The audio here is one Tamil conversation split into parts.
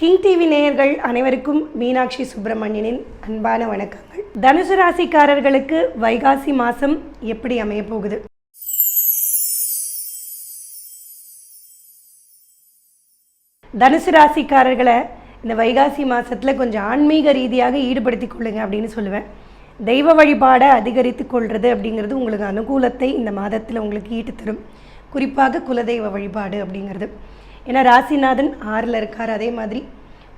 கிங் டிவி நேயர்கள் அனைவருக்கும் மீனாட்சி சுப்பிரமணியனின் அன்பான வணக்கங்கள். தனுசு ராசிக்காரர்களுக்கு வைகாசி மாதம் எப்படி அமைய போகுது தனுசு ராசிக்காரர்களை இந்த வைகாசி மாதத்தில் கொஞ்சம் ஆன்மீக ரீதியாக ஈடுபடுத்தி கொள்ளுங்க அப்படின்னு சொல்லுவேன். தெய்வ வழிபாடை அதிகரித்து கொள்வது அப்படிங்கிறது உங்களுக்கு அனுகூலத்தை இந்த மாதத்தில் உங்களுக்கு ஈட்டு தரும் குறிப்பாக குலதெய்வ வழிபாடு அப்படிங்கிறது. ஏன்னா ராசிநாதன் ஆறில் இருக்கார் அதே மாதிரி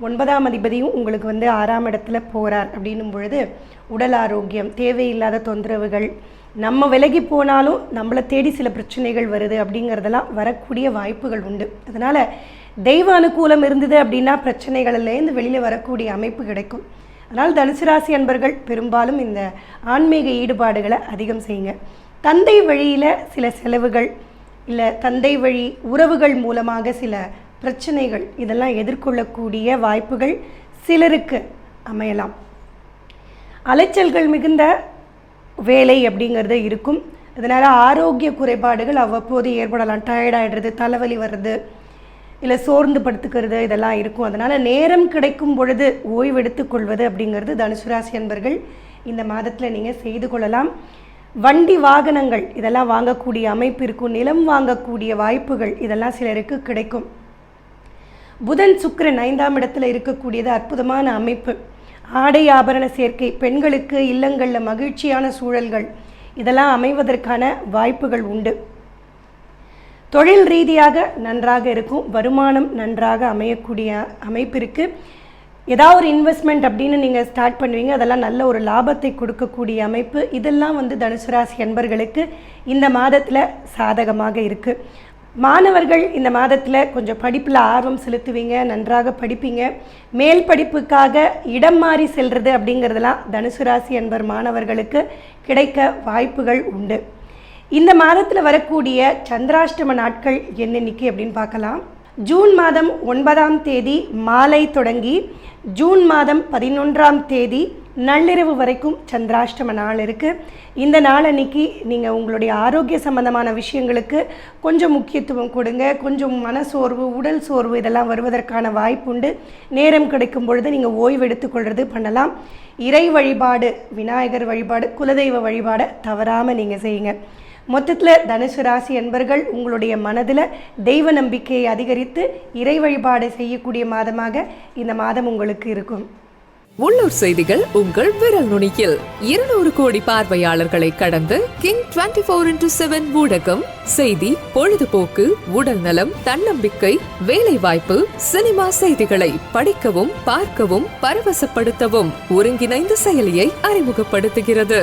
ஒன்பதாம் அதிபதியும் உங்களுக்கு வந்து ஆறாம் இடத்துல போகிறார் அப்படின்னும் பொழுது உடல் ஆரோக்கியம் தேவையில்லாத தொந்தரவுகள் நம்ம விலகி போனாலும் நம்மளை தேடி சில பிரச்சனைகள் வருது அப்படிங்கிறதெல்லாம் வரக்கூடிய வாய்ப்புகள் உண்டு. அதனால் தெய்வ அனுகூலம் இருந்தது அப்படின்னா பிரச்சனைகள்லேருந்து வெளியில் வரக்கூடிய அமைப்பு கிடைக்கும். அதனால் தனுசு ராசி அன்பர்கள் பெரும்பாலும் இந்த ஆன்மீக ஈடுபாடுகளை அதிகம் செய்யுங்க. தந்தை வழியில் சில செலவுகள் இல்லை தந்தை வழி உறவுகள் மூலமாக சில பிரச்சனைகள் இதெல்லாம் எதிர்கொள்ளக்கூடிய வாய்ப்புகள் சிலருக்கு அமையலாம். அலைச்சல்கள் மிகுந்த வேலை அப்படிங்கிறது இருக்கும். இதனால் ஆரோக்கிய குறைபாடுகள் அவ்வப்போது ஏற்படலாம். டயர்டாயிடுறது தலைவலி வர்றது இல்லை சோர்ந்து படுத்துக்கிறது இதெல்லாம் இருக்கும். அதனால் நேரம் கிடைக்கும் பொழுது ஓய்வெடுத்து கொள்வது அப்படிங்கிறது தனுசு ராசி அன்பர்கள் இந்த மாதத்தில் நீங்கள் செய்து கொள்ளலாம். வண்டி வாகனங்கள் இதெல்லாம் வாங்கக்கூடிய அமைப்பு இருக்கும் நிலம் வாங்கக்கூடிய வாய்ப்புகள் இதெல்லாம் சிலருக்கு கிடைக்கும். புதன் சுக்கிரன் ஐந்தாம் இடத்துல இருக்கக்கூடியது அற்புதமான அமைப்பு. ஆடை ஆபரண சேர்க்கை பெண்களுக்கு இல்லங்களில் மகிழ்ச்சியான சூழல்கள் இதெல்லாம் அமைவதற்கான வாய்ப்புகள் உண்டு. தொழில் ரீதியாக நன்றாக இருக்கும் வருமானம் நன்றாக அமையக்கூடிய அமைப்பிற்கு ஏதாவது ஒரு இன்வெஸ்ட்மெண்ட் அப்படின்னு நீங்கள் ஸ்டார்ட் பண்ணுவீங்க அதெல்லாம் நல்ல ஒரு லாபத்தை கொடுக்கக்கூடிய அமைப்பு. இதெல்லாம் வந்து தனுசு ராசி அன்பர்களுக்கு இந்த மாதத்தில் சாதகமாக இருக்குது மாணவர்கள் இந்த மாதத்தில் கொஞ்சம் படிப்பில் ஆர்வம் செலுத்துவீங்க நன்றாக படிப்பீங்க. மேல் படிப்புக்காக இடம் மாறி செல்வது அப்படிங்கிறதெல்லாம் தனுசு ராசி அன்பர் மாணவர்களுக்கு கிடைக்க வாய்ப்புகள் உண்டு. இந்த மாதத்தில் வரக்கூடிய சந்திராஷ்டம நாட்கள் என்னென்னைக்கு அப்படின்னு பார்க்கலாம். ஜூன் மாதம் ஒன்பதாம் தேதி மாலை தொடங்கி ஜூன் மாதம் பதினொன்றாம் தேதி நள்ளிரவு வரைக்கும் சந்திராஷ்டம நாள் இருக்குது இந்த நாள் அன்னைக்கு நீங்கள் உங்களுடைய ஆரோக்கிய சம்பந்தமான விஷயங்களுக்கு கொஞ்சம் முக்கியத்துவம் கொடுங்க. கொஞ்சம் மனசோர்வு உடல் சோர்வு இதெல்லாம் வருவதற்கான வாய்ப்புண்டு. நேரம் கிடைக்கும் பொழுது நீங்கள் ஓய்வு எடுத்துக்கொள்வது பண்ணலாம். இறை வழிபாடு விநாயகர் வழிபாடு குலதெய்வ வழிபாடை தவறாமல் நீங்கள் செய்யுங்க. மொத்தத்தில் தனுசு ராசி என்பர்கள் உங்களுடைய மனதில் தெய்வ நம்பிக்கையை அதிகரித்து இறை வழிபாடு செய்யக்கூடிய மாதமாக இந்த மாதம் உங்களுக்கு இருக்கும். உள்ளூர் செய்திகள் உங்கள் விரல் நுனியில். இருநூறு கோடி பார்வையாளர்களை கடந்து king twenty four into seven ஊடகம் செய்தி பொழுதுபோக்கு உடல் நலம் தன்னம்பிக்கை வேலைவாய்ப்பு சினிமா செய்திகளை படிக்கவும் பார்க்கவும் பரவசப்படுத்தவும் ஒருங்கிணைந்த செயலியை அறிமுகப்படுத்துகிறது.